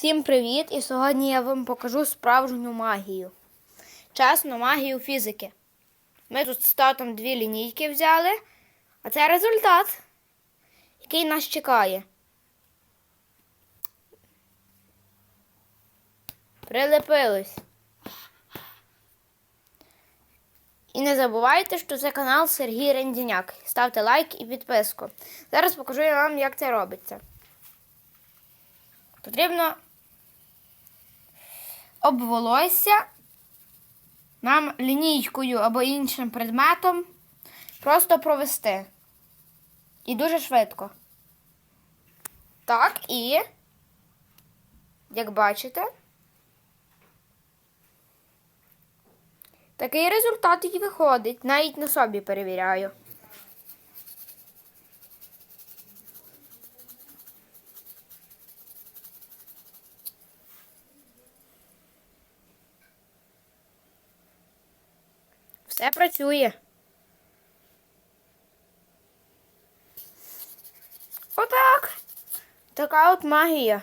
Всім привіт! І сьогодні я вам покажу справжню магію. Чесну магію фізики. Ми тут з татом дві лінійки взяли, а це результат, який нас чекає. Прилепились. І не забувайте, що це канал Сергій Рендіняк. Ставте лайк і підписку. Зараз покажу я вам, як це робиться. Потрібно об волосся нам лінійкою або іншим предметом просто провести. І дуже швидко. Так, і, як бачите, такий результат і виходить. Навіть на собі перевіряю. Все працює. Отак. Така от магія.